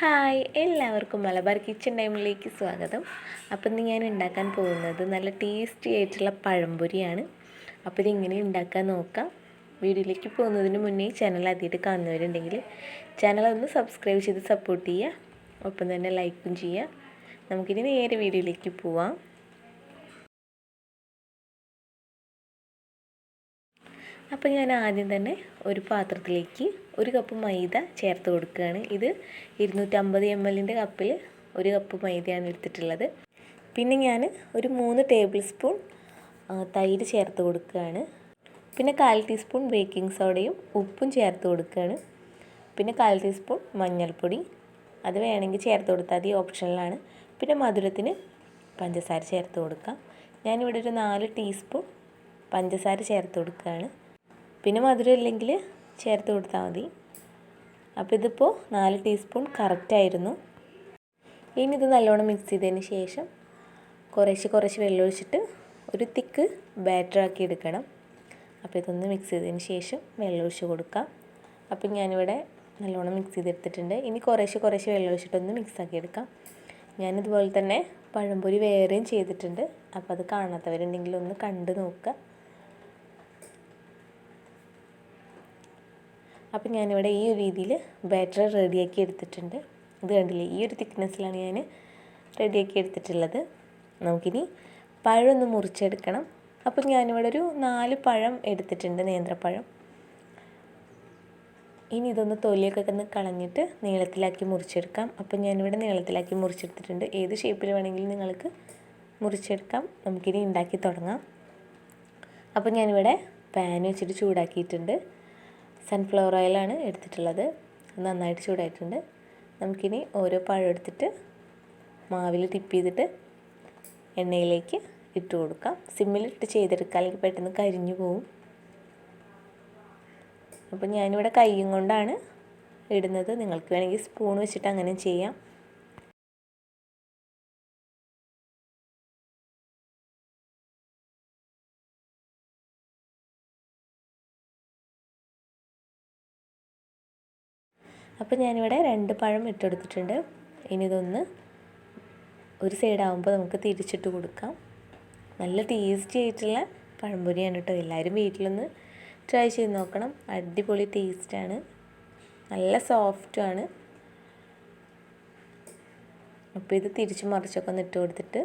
Hi എല്ലാവർക്കും Malabar kitchen ടൈമിലേക്ക് സ്വാഗതം. അപ്പം ഇന്ന് ഞാൻ ഉണ്ടാക്കാൻ പോകുന്നത് നല്ല ടേസ്റ്റി ആയിട്ടുള്ള പഴംപൊരിയാണ്. അപ്പോൾ ഇതിങ്ങനെ ഉണ്ടാക്കാൻ നോക്കാം. വീഡിയോയിലേക്ക് പോകുന്നതിന് മുന്നേ ചാനൽ ആദ്യമായിട്ട് കാണുന്നവരുണ്ടെങ്കിൽ ചാനൽ ഒന്ന് സബ്സ്ക്രൈബ് ചെയ്ത് സപ്പോർട്ട് ചെയ്യുക. ഒപ്പം തന്നെ ലൈക്കും ചെയ്യുക. നമുക്കിനി നേരെ വീഡിയോയിലേക്ക് പോവാം. അപ്പോൾ ഞാൻ ആദ്യം തന്നെ ഒരു പാത്രത്തിലേക്ക് ഒരു കപ്പ് മൈദ ചേർത്ത് കൊടുക്കുകയാണ്. ഇത് ഇരുന്നൂറ്റമ്പത് എം എല്ലിന്റെ കപ്പിൽ ഒരു കപ്പ് മൈദയാണ് എടുത്തിട്ടുള്ളത്. പിന്നെ ഞാൻ ഒരു മൂന്ന് ടേബിൾ സ്പൂൺ തൈര് ചേർത്ത് കൊടുക്കുകയാണ്. പിന്നെ കാൽ ടീസ്പൂൺ ബേക്കിംഗ് സോഡയും ഉപ്പും ചേർത്ത് കൊടുക്കുകയാണ്. പിന്നെ കാൽ ടീസ്പൂൺ മഞ്ഞൾപ്പൊടി അത് വേണമെങ്കിൽ ചേർത്ത് കൊടുത്താൽ മതി ഓപ്ഷനിലാണ് പിന്നെ മധുരത്തിന് പഞ്ചസാര ചേർത്ത് കൊടുക്കാം. ഞാനിവിടെ ഒരു നാല് ടീസ്പൂൺ പഞ്ചസാര ചേർത്ത് കൊടുക്കുകയാണ്. പിന്നെ മധുരം ഇല്ലെങ്കിൽ ചേർത്ത് കൊടുത്താൽ മതി. അപ്പോൾ ഇതിപ്പോൾ നാല് ടീസ്പൂൺ കറക്റ്റായിരുന്നു ഇനി ഇത് നല്ലോണം മിക്സ് ചെയ്തതിന് ശേഷം കുറേശ്ശെ കുറേശ്ശെ വെള്ളമൊഴിച്ചിട്ട് ഒരു തിക്ക് ബാറ്റർ ആക്കി എടുക്കണം. അപ്പോൾ ഇതൊന്ന് മിക്സ് ചെയ്തതിന് ശേഷം വെള്ളമൊഴിച്ച് കൊടുക്കാം. അപ്പം ഞാനിവിടെ നല്ലോണം മിക്സ് ചെയ്തെടുത്തിട്ടുണ്ട്. ഇനി കുറേശ്ശെ കുറേശ്ശെ വെള്ളമൊഴിച്ചിട്ടൊന്ന് മിക്സാക്കി എടുക്കാം. ഞാനിതുപോലെ തന്നെ പഴംപൊരി വേറെയും ചെയ്തിട്ടുണ്ട്. അപ്പോൾ അത് കാണാത്തവരുണ്ടെങ്കിൽ ഒന്ന് കണ്ട് നോക്കുക. അപ്പം ഞാനിവിടെ ഈ ഒരു രീതിയിൽ ബാറ്റർ റെഡിയാക്കി എടുത്തിട്ടുണ്ട്. ഇത് കണ്ടില്ലേ ഈ ഒരു തിക്നെസ്സിലാണ് ഞാൻ റെഡിയാക്കി എടുത്തിട്ടുള്ളത്. നമുക്കിനി പഴമൊന്ന് മുറിച്ചെടുക്കണം. അപ്പം ഞാനിവിടെ ഒരു നാല് പഴം എടുത്തിട്ടുണ്ട് നേന്ത്രപ്പഴം. ഇനി ഇതൊന്ന് തൊലിയൊക്കെ ഒന്ന് കളഞ്ഞിട്ട് നീളത്തിലാക്കി മുറിച്ചെടുക്കാം. അപ്പം ഞാനിവിടെ നീളത്തിലാക്കി മുറിച്ചെടുത്തിട്ടുണ്ട്. ഏത് ഷേപ്പിൽ വേണമെങ്കിലും നിങ്ങൾക്ക് മുറിച്ചെടുക്കാം. നമുക്കിനി ഉണ്ടാക്കി തുടങ്ങാം. അപ്പം ഞാനിവിടെ പാൻ വെച്ചിട്ട് ചൂടാക്കിയിട്ടുണ്ട്. സൺഫ്ലവർ ഓയിലാണ് എടുത്തിട്ടുള്ളത് നന്നായിട്ട് ചൂടായിട്ടുണ്ട്. നമുക്കിനി ഓരോ പഴം എടുത്തിട്ട് മാവിൽ ടിപ്പ് ചെയ്തിട്ട് എണ്ണയിലേക്ക് ഇട്ട് കൊടുക്കാം. സിമ്മിലിട്ട് ചെയ്തെടുക്കാം. അല്ലെങ്കിൽ പെട്ടെന്ന് കരിഞ്ഞു പോവും. അപ്പം ഞാനിവിടെ കയ്യും കൊണ്ടാണ് ഇടുന്നത്. നിങ്ങൾക്ക് വേണമെങ്കിൽ സ്പൂൺ വെച്ചിട്ട് അങ്ങനെ ചെയ്യാം. അപ്പോൾ ഞാനിവിടെ രണ്ട് പഴം ഇട്ടെടുത്തിട്ടുണ്ട്. ഇനി ഇതൊന്ന് ഒരു സൈഡാകുമ്പോൾ നമുക്ക് തിരിച്ചിട്ട് കൊടുക്കാം. നല്ല ടേസ്റ്റി ആയിട്ടുള്ള പഴംപൊരിയാണ് കേട്ടോ. എല്ലാവരും വീട്ടിലൊന്ന് ട്രൈ ചെയ്ത് നോക്കണം. അടിപൊളി ടേസ്റ്റാണ് നല്ല സോഫ്റ്റുമാണ് അപ്പോൾ ഇത് തിരിച്ച് മറിച്ചൊക്കെ ഒന്ന് ഇട്ട് കൊടുത്തിട്ട്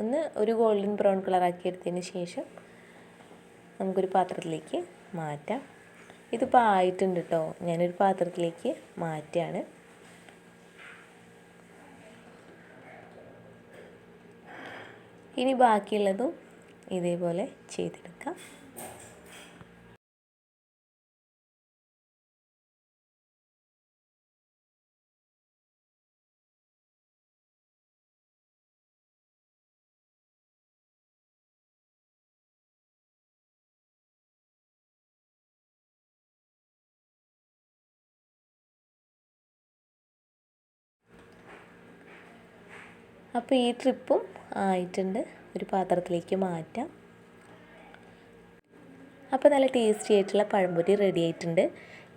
ഒന്ന് ഒരു ഗോൾഡൻ ബ്രൗൺ കളറാക്കി എടുത്തതിന് ശേഷം നമുക്കൊരു പാത്രത്തിലേക്ക് മാറ്റാം. ഇതിപ്പോൾ ആയിട്ടുണ്ട് കേട്ടോ ഞാനൊരു പാത്രത്തിലേക്ക് മാറ്റുകയാണ് ഇനി ബാക്കിയുള്ളതും ഇതേപോലെ ചെയ്തെടുക്കാം. അപ്പോൾ ഈ ട്രിപ്പും ആയിട്ടുണ്ട്. ഒരു പാത്രത്തിലേക്ക് മാറ്റാം. അപ്പോൾ നല്ല ടേസ്റ്റി ആയിട്ടുള്ള പഴംപൊരി റെഡി ആയിട്ടുണ്ട്.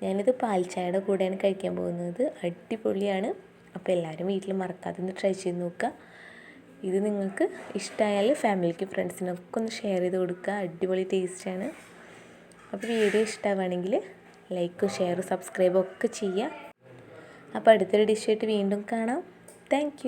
ഞാനിത് പാൽച്ചായയുടെ കൂടെയാണ് കഴിക്കാൻ പോകുന്നത്. അടിപൊളിയാണ്. അപ്പോൾ എല്ലാവരും വീട്ടിൽ മറക്കാതെ ഒന്ന് ട്രൈ ചെയ്ത് നോക്കുക. ഇത് നിങ്ങൾക്ക് ഇഷ്ടമായാൽ ഫാമിലിക്ക് ഫ്രണ്ട്സിനൊക്കെ ഒന്ന് ഷെയർ ചെയ്ത് കൊടുക്കുക. അടിപൊളി ടേസ്റ്റാണ് അപ്പോൾ വീഡിയോ ഇഷ്ടമാവുകയാണെങ്കിൽ ലൈക്കും ഷെയറും സബ്സ്ക്രൈബും ഒക്കെ ചെയ്യുക. അപ്പോൾ അടുത്തൊരു ഡിഷായിട്ട് വീണ്ടും കാണാം. താങ്ക്